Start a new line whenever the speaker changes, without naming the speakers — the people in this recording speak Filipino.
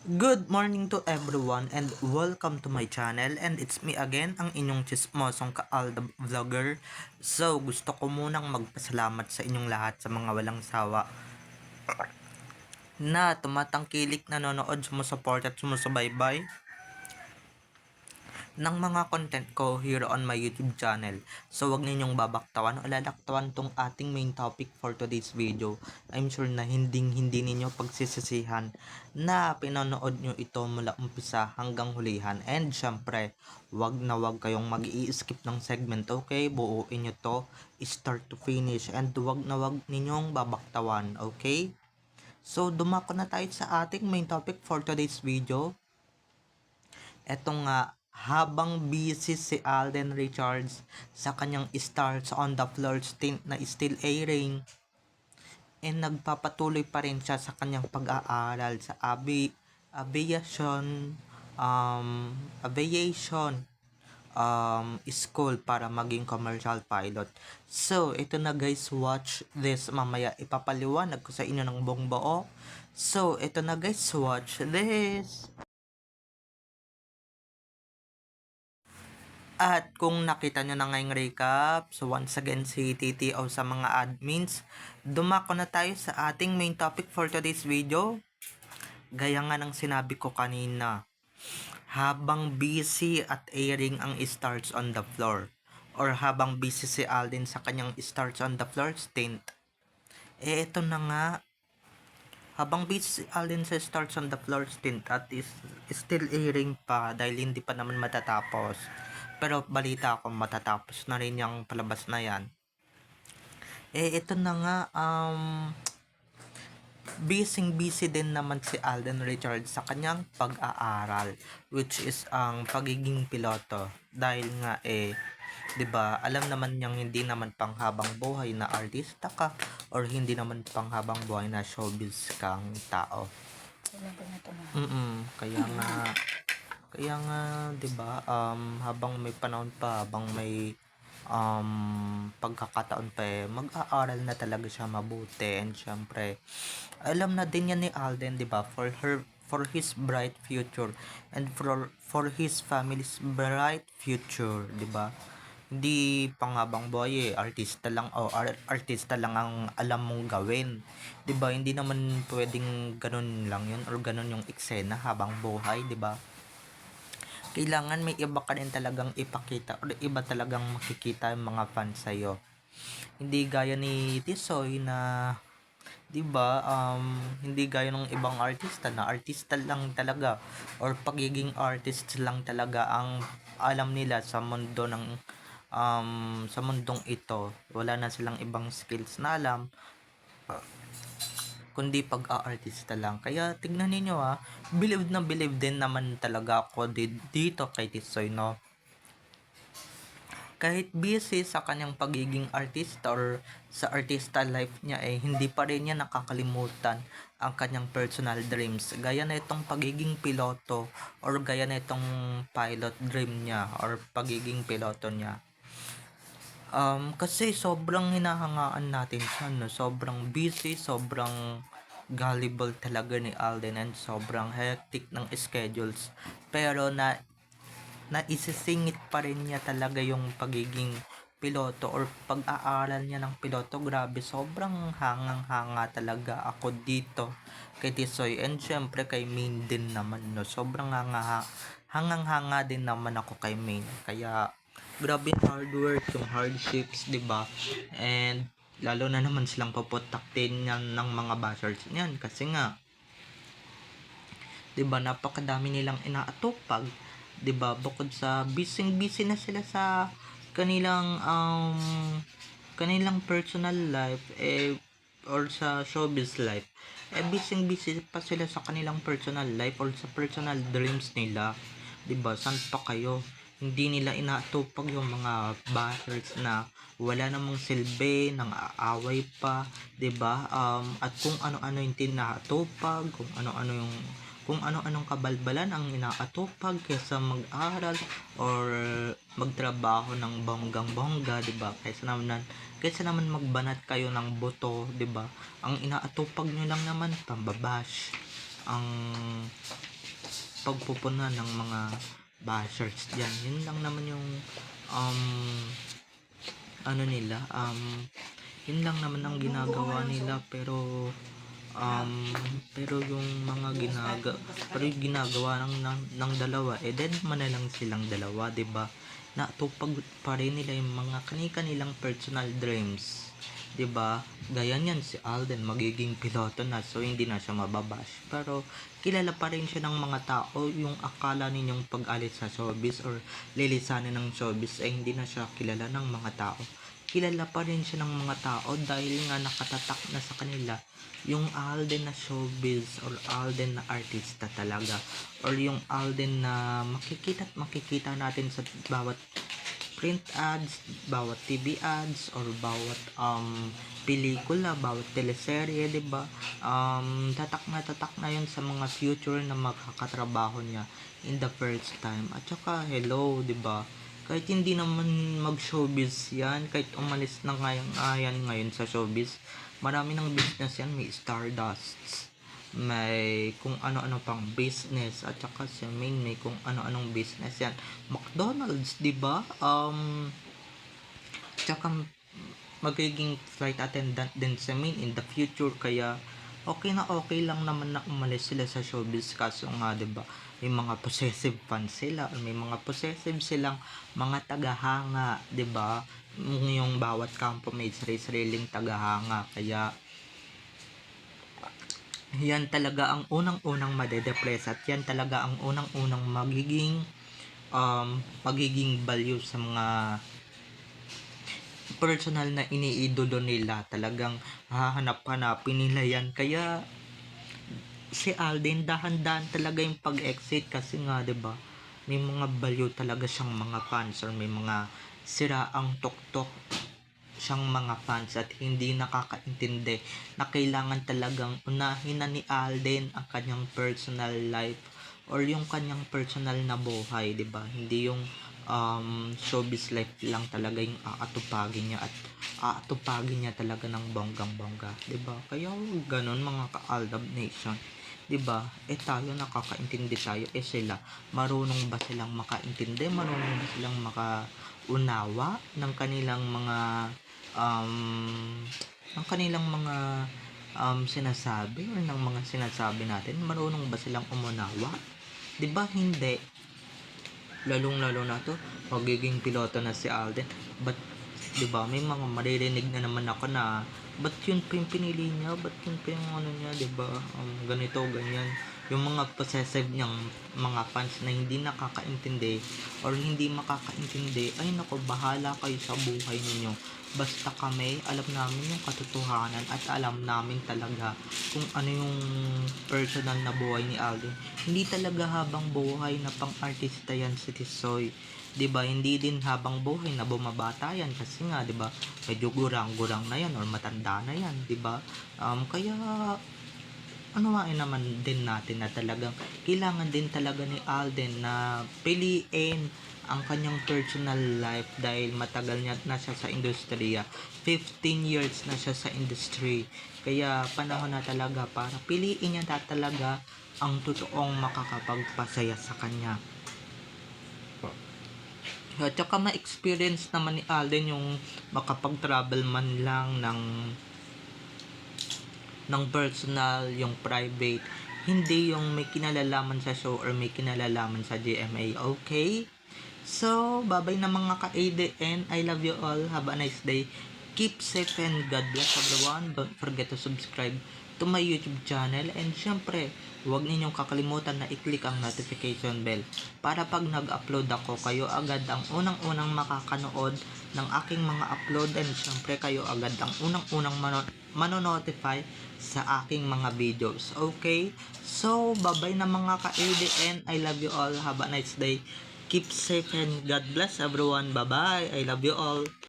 Good morning to everyone and welcome to my channel and it's me again, ang inyong chismosong kaalda vlogger. So, gusto ko munang magpasalamat sa inyong lahat sa mga walang sawa na tumatangkilik nanonood, sumusupport at sumusubaybay ng mga content ko here on my YouTube channel. So, wag ninyong babaktawan o lalaktawan tong ating main topic for today's video. I'm sure na hinding hindi ninyo pagsisisihan na pinanood nyo ito mula umpisa hanggang hulihan. And syempre, wag na wag kayong mag skip ng segment, okay? Buuin nyo to start to finish and wag na wag ninyong babaktawan, okay? So, dumako na tayo sa ating main topic for today's video. Eto nga, habang busy si Alden Richards sa kanyang Stars on the Floor stint na still airing, eh nagpapatuloy pa rin siya sa kanyang pag-aaral sa avi aviation um, aviation um, school para maging commercial pilot. So, ito na guys, watch this. Mamaya ipapaliwanag ko sa inyo ng buong buo. So, ito na guys, watch this. At kung nakita nyo na ngayong recap, so once again si TTO sa mga admins, dumako na tayo sa ating main topic for today's video. Gaya nga ng sinabi ko kanina, habang busy at airing ang Stars on the Floor, or habang busy si Alden sa kanyang Stars on the Floor stint, eh ito na nga, habang busy si Alden sa Stars on the Floor stint at is still airing pa dahil hindi pa naman matatapos pero balita ko matatapos na rin yung palabas na yan. Eh, ito na nga, um, busy busy din naman si Alden Richards sa kanyang pag-aaral which is ang pagiging piloto dahil nga eh 'di ba alam naman niyang hindi naman panghabang buhay na artista ka or hindi naman panghabang buhay na showbiz kang tao. Mm kaya nga kaya nga 'di ba um habang may panahon pa habang may um pagkakataon pa eh, mag-aaral na talaga siya mabuti. And syempre alam na din yan ni Alden 'di ba for her for his bright future and for for his family's bright future 'di ba? Hindi panghabang buhay eh artista lang o art, artista lang ang alam mong gawin. 'di ba hindi naman pwedeng ganun lang yun or ganun yung eksena habang buhay 'di ba kailangan may iba ka rin talagang ipakita or iba talagang makikita yung mga fans sa'yo. Hindi gaya ni Tisoy na 'di ba um hindi gaya ng ibang artista na artista lang talaga or pagiging artist lang talaga ang alam nila sa mundo ng um sa mundong ito wala na silang ibang skills na alam kundi pag-aartista lang. Kaya tignan niyo ha, believe na believe din naman talaga ako dito kay Tisoy, no? Kahit busy sa kanyang pagiging artista or sa artista life niya eh, hindi pa rin niya nakakalimutan ang kanyang personal dreams. Gaya na itong pagiging piloto or gaya na itong pilot dream niya or pagiging piloto niya Um, kasi sobrang hinahangaan natin siya, no? Sobrang busy, sobrang gullible talaga ni Alden and sobrang hectic ng schedules. Pero na naisisingit pa rin niya talaga yung pagiging piloto or pag-aaral niya ng piloto. Grabe, sobrang hangang-hanga talaga ako dito kay Tisoy. And syempre kay Main din naman, no? Sobrang hanga hangang-hanga din naman ako kay Main. Kaya grabe hard work, yung hardships, 'di ba? And lalo na naman silang paputaktin yan ng mga bashers niyan. Kasi nga 'di ba napakadami nilang inaatupag. 'di ba bukod sa busy busy na sila sa kanilang um kanilang personal life eh or sa showbiz life eh busy busy pa sila sa kanilang personal life or sa personal dreams nila. 'di ba san pa kayo hindi nila inatupag yung mga bashers na wala namang silbi, nang aaway pa, 'di ba? Um, at kung ano-ano yung tinatupag, kung ano-ano yung kung ano-anong kabalbalan ang inaatupag kaysa mag-aral or magtrabaho ng bonggang-bongga, 'di ba? Kaysa naman kaysa naman magbanat kayo ng boto, 'di ba? Ang inaatupag nyo lang naman pambabash ang pagpupunan ng mga bashers dyan. Yun lang naman yung um, ano nila, um, yun lang naman ang ginagawa nila pero um, pero yung mga ginaga pero yung ginagawa ng, ng, ng dalawa eh dead man lang silang dalawa 'di ba natupag pa rin nila yung mga kani-kanilang personal dreams 'di ba gaya niyan si Alden magiging piloto na so hindi na siya mababash. Pero kilala pa rin siya ng mga tao yung akala ninyong pag-alis sa showbiz or lilisanin ng showbiz ay hindi na siya kilala ng mga tao. Kilala pa rin siya ng mga tao dahil nga nakatatak na sa kanila yung Alden na showbiz or Alden na artista talaga. Or yung Alden na makikita at makikita natin sa bawat print ads, bawat TV ads or bawat um pelikula, bawat teleserye, 'di ba? Um tatak na tatak na 'yun sa mga future na makakatrabaho niya in the first time. At saka hello, 'di ba? Kahit hindi naman mag-showbiz yan, kahit umalis na ngayon, ayan ngayon sa showbiz, marami ng business yan, may Stardust, may kung ano-ano pang business, at saka si Main may kung ano-anong business yan. McDonald's, di ba? Um, tsaka magiging flight attendant din sa Main in the future, kaya okay na okay lang naman na umalis sila sa showbiz kaso nga 'di ba may mga possessive fans sila may mga possessive silang mga tagahanga 'di ba yung bawat kampo may sarili-sariling tagahanga kaya yan talaga ang unang-unang madedepress at yan talaga ang unang-unang magiging um, magiging value sa mga personal na iniidolo nila. Talagang hahanap-hanapin nila yan. Kaya si Alden dahan-dahan talaga yung pag-exit kasi nga 'di ba may mga value talaga siyang mga fans or may mga siraang tuktok siyang mga fans at hindi nakakaintindi na kailangan talagang unahin na ni Alden ang kanyang personal life or yung kanyang personal na buhay, 'di ba? Hindi yung um, showbiz life lang talaga yung aatupagin niya at aatupagin niya talaga ng bonggang-bongga, 'di ba? Kaya ganun mga ka-Aldab Nation. 'di ba? Eh tayo nakakaintindi tayo eh sila marunong ba silang makaintindi? Marunong ba silang makaunawa ng kanilang mga um ng kanilang mga um, sinasabi or ng mga sinasabi natin? Marunong ba silang umunawa? 'Di ba hindi? Lalong-lalo na to, magiging piloto na si Alden. But 'di ba, may mga maririnig na naman ako na ba't yun pinili niya? Ba't yun yung ano niya, 'di ba? Um, ganito, ganyan. Yung mga possessive niyang mga fans na hindi nakakaintindi or hindi makakaintindi, ay nako, bahala kayo sa buhay ninyo. Basta kami, alam namin yung katotohanan at alam namin talaga kung ano yung personal na buhay ni Alden. Hindi talaga habang buhay na pang-artista yan si Tisoy. 'di ba hindi din habang buhay na bumabata yan kasi nga 'di ba medyo gurang-gurang na yan or matanda na yan 'di ba um, kaya anuwain naman din natin na talagang kailangan din talaga ni Alden na piliin ang kanyang personal life dahil matagal niya na siya sa industriya. 15 years na siya sa industry. Kaya panahon na talaga para piliin niya na talaga ang totoong makakapagpasaya sa kanya. At saka ma-experience naman ni Alden yung makapag-travel man lang ng ng personal, yung private. Hindi yung may kinalalaman sa show or may kinalalaman sa GMA. Okay? So, babay na mga ka-ADN. I love you all. Have a nice day. Keep safe and God bless everyone. Don't forget to subscribe to my YouTube channel. And syempre, huwag ninyong kakalimutan na i-click ang notification bell para pag nag-upload ako, kayo agad ang unang-unang makakanood ng aking mga upload and syempre kayo agad ang unang-unang mano- manonotify sa aking mga videos. Okay? So, bye-bye na mga ka-ADN. I love you all. Have a nice day. Keep safe and God bless everyone. Bye-bye. I love you all.